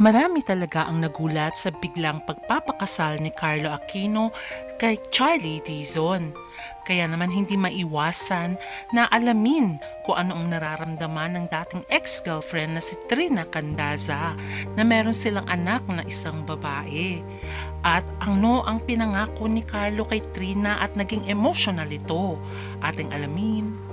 Marami talaga ang nagulat sa biglang pagpapakasal ni Carlo Aquino kay Charlie Dizon. Kaya naman hindi maiwasan na alamin kung ano ang nararamdaman ng dating ex-girlfriend na si Trina Candaza na meron silang anak na isang babae. At ano ang pinangako ni Carlo kay Trina at naging emotional ito. Ating alamin.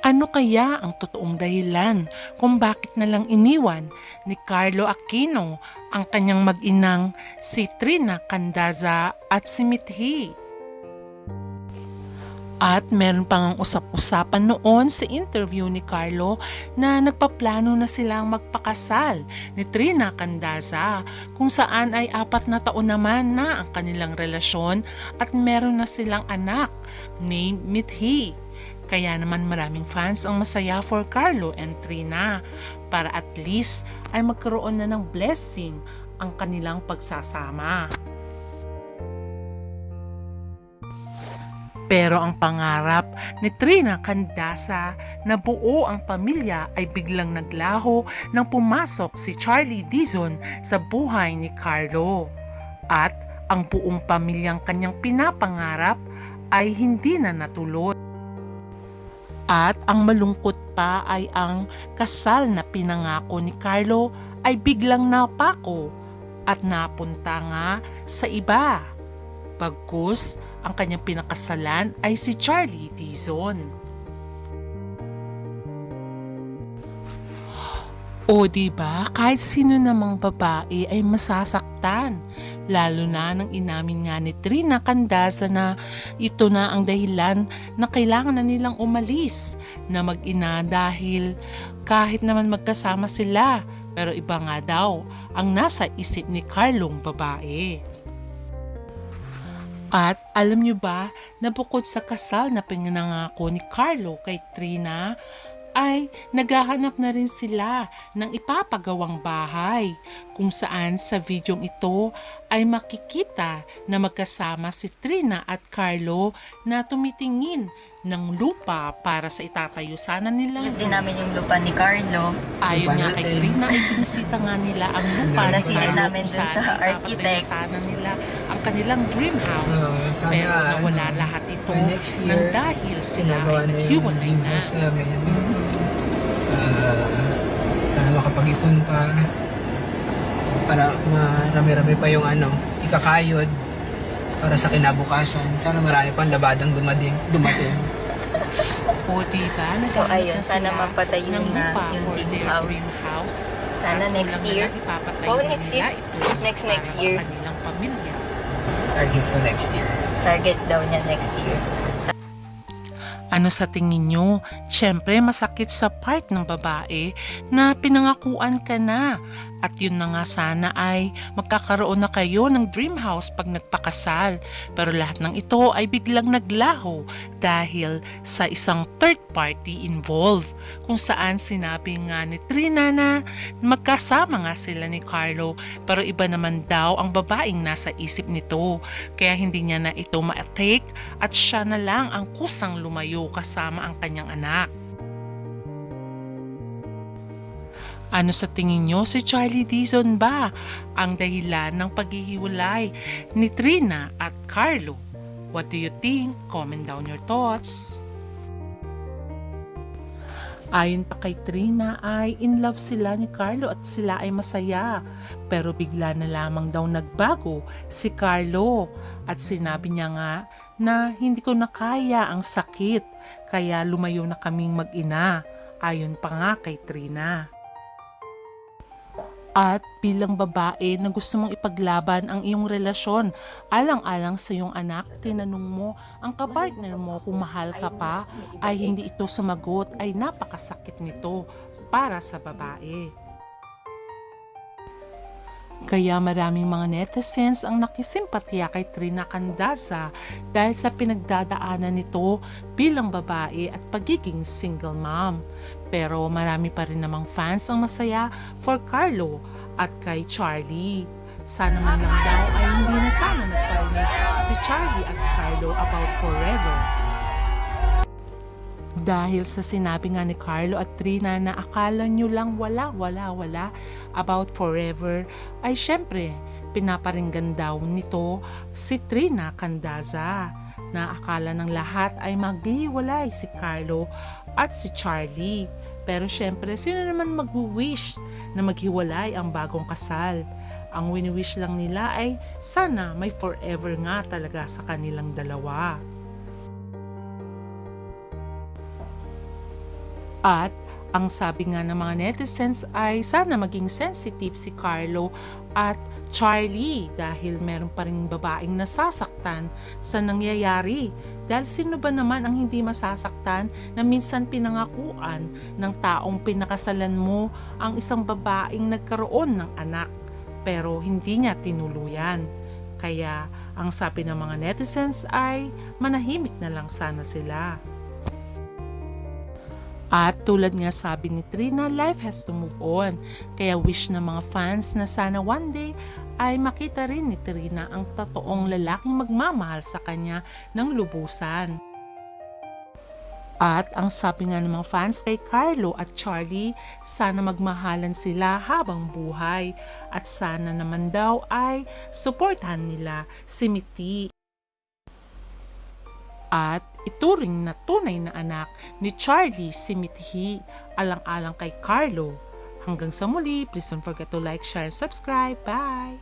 Ano kaya ang totoong dahilan kung bakit na lang iniwan ni Carlo Aquino ang kanyang mag-inang si Trina Candaza at si Mithi? At meron pang usap-usapan noon sa interview ni Carlo na nagpaplano na silang magpakasal ni Trina Candaza kung saan ay apat na taon naman na ang kanilang relasyon at meron na silang anak named Mithi. Kaya naman maraming fans ang masaya for Carlo and Trina para at least ay magkaroon na ng blessing ang kanilang pagsasama. Pero ang pangarap ni Trina Candasa na buo ang pamilya ay biglang naglaho nang pumasok si Charlie Dizon sa buhay ni Carlo. At ang buong pamilyang kanyang pinapangarap ay hindi na natuloy. At ang malungkot pa ay ang kasal na pinangako ni Carlo ay biglang napako at napunta nga sa iba. Bagkus, ang kanyang pinakasalan ay si Charlie Dizon. O ba kahit sino namang babae ay masasaktan, lalo na nang inamin nga ni Trina Candaza na ito na ang dahilan na kailangan na nilang umalis na mag-ina dahil kahit naman magkasama sila, pero iba nga daw ang nasa isip ni Carlong babae. At alam nyo ba na bukod sa kasal na pinangako ni Carlo kay Trina, ay naghahanap na rin sila ng ipapagawang bahay kung saan sa videong ito ay makikita na magkasama si Trina at Carlo na tumitingin ng lupa para sa itatayo sana nilang Yung din namin yung lupa ni Carlo. Ayon nga kay Trina, ay binisita nga nila ang lupa ni Carlo namin kung saan sa architect. sana nila ang kanilang dream house. Sana, Pero nawala lahat ito nang dahil sila ay naghiwalay na. namin. Ah, sana makapag-ipon pa para marami-rami pa yung ano, ikakayod para sa kinabukasan. Sana marami pang labadang dumating. dumating. O diba, So, ayun, na sana sila mapatayo ng na yung their house. dream house. Sana At next year. Oh, next year. ito Next, next year. Target ko next year. Target daw niya next year. Ano sa tingin nyo? Siyempre, masakit sa part ng babae na pinangakuan ka na. At yun na nga sana ay magkakaroon na kayo ng dream house pag nagpakasal. Pero lahat ng ito ay biglang naglaho dahil sa isang third party involved. Kung saan sinabi nga ni Trina na magkasama nga sila ni Carlo pero iba naman daw ang babaeng nasa isip nito. Kaya hindi niya na ito ma-take at siya na lang ang kusang lumayo kasama ang kanyang anak. Ano sa tingin nyo si Charlie Dizon ba ang dahilan ng paghihiwalay ni Trina at Carlo? What do you think? Comment down your thoughts. Ayon pa kay Trina ay in love sila ni Carlo at sila ay masaya. Pero bigla na lamang daw nagbago si Carlo at sinabi niya nga na hindi ko na kaya ang sakit kaya lumayo na kaming mag-ina. Ayon pa nga kay Trina. At bilang babae na gusto mong ipaglaban ang iyong relasyon, alang-alang sa iyong anak, tinanong mo ang kapartner mo kung mahal ka pa, ay hindi ito sumagot ay napakasakit nito para sa babae. Kaya maraming mga netizens ang nakisimpatya kay Trina Candaza dahil sa pinagdadaanan nito bilang babae at pagiging single mom. Pero marami pa rin namang fans ang masaya for Carlo at kay Charlie. Sana man lang daw ay hindi na sana nagparinig si Charlie at Carlo about forever. Dahil sa sinabi nga ni Carlo at Trina na akala nyo lang wala, wala, wala about forever, ay syempre, pinaparinggan daw nito si Trina Candaza na akala ng lahat ay maghihiwalay si Carlo at si Charlie. Pero syempre, sino naman mag-wish na maghiwalay ang bagong kasal? Ang wini-wish lang nila ay sana may forever nga talaga sa kanilang dalawa. At ang sabi nga ng mga netizens ay sana maging sensitive si Carlo at Charlie dahil meron pa rin babaeng nasasaktan sa nangyayari. Dahil sino ba naman ang hindi masasaktan na minsan pinangakuan ng taong pinakasalan mo ang isang babaeng nagkaroon ng anak pero hindi niya tinuluyan. Kaya ang sabi ng mga netizens ay manahimik na lang sana sila. At tulad nga sabi ni Trina, life has to move on. Kaya wish ng mga fans na sana one day ay makita rin ni Trina ang totoong lalaking magmamahal sa kanya ng lubusan. At ang sabi nga ng mga fans kay Carlo at Charlie, sana magmahalan sila habang buhay. At sana naman daw ay suportahan nila si Miti at ituring na tunay na anak ni Charlie si Mithi alang-alang kay Carlo. Hanggang sa muli, please don't forget to like, share, and subscribe. Bye!